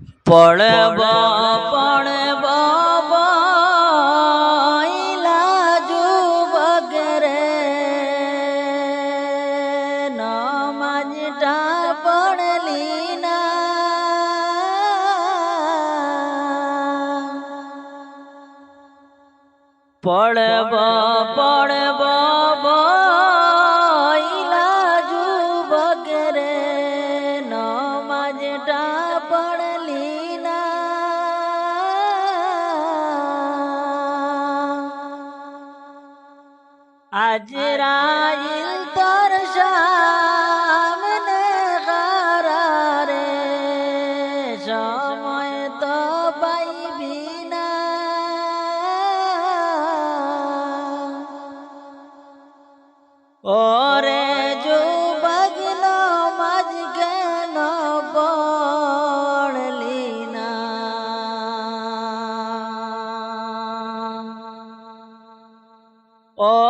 પડે પડે બાજુ વગરે નામજટા પડલી ના પડે પડે আজরাইল তোর সামনে গারারে সময় তো পাইবি না। ওরে যুবক নমাজ কেন পড়লি না? ওরে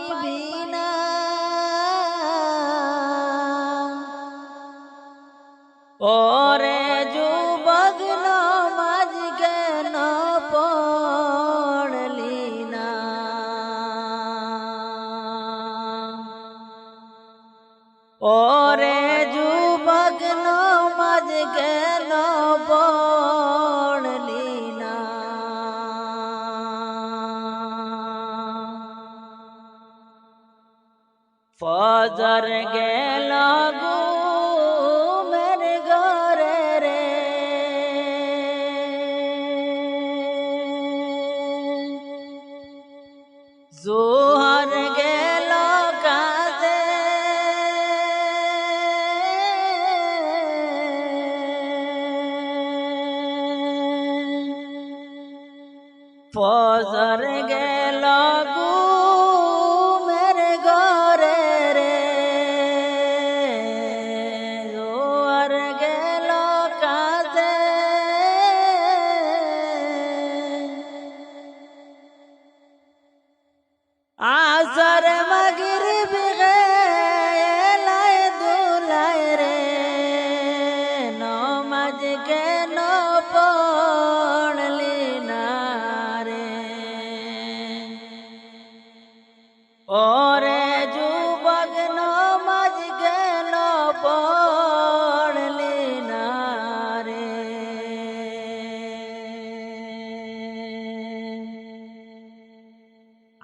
ওরে যুবক নমাজ কেন পড়লি না? ফজর গেল ঘুমের ঘরে রে। জোহর ফজর গেল ঘুমের ঘরে রে। জোহর গেল কাজে। আসর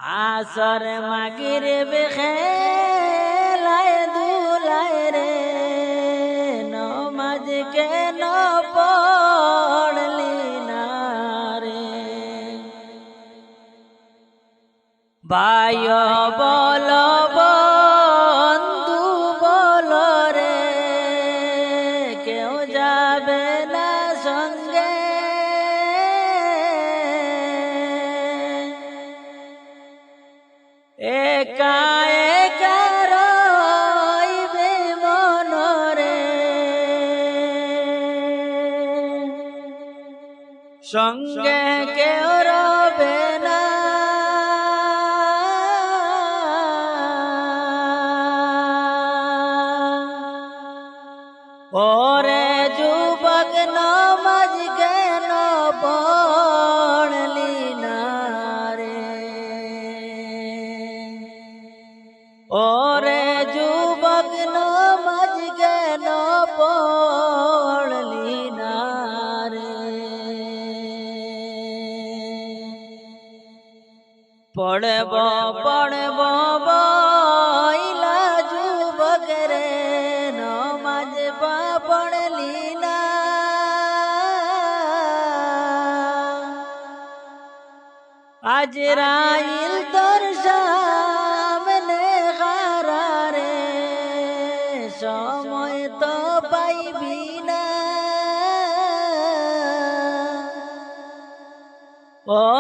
আসর মাগির বেখেলায় দুলায় রে নমাজ কেন পড়লি না রে? বায় একা একা মনরে। সঙ্গে কেউ রবে না। ওরে ওরে যুবক নমাজ কেন পড়লি না রে? পড়ব পড়ব, বইলা যুবক রে, নমাজ পা পড়লি না। আজ রাইল তোর সময় তো পাইবি না। ওরে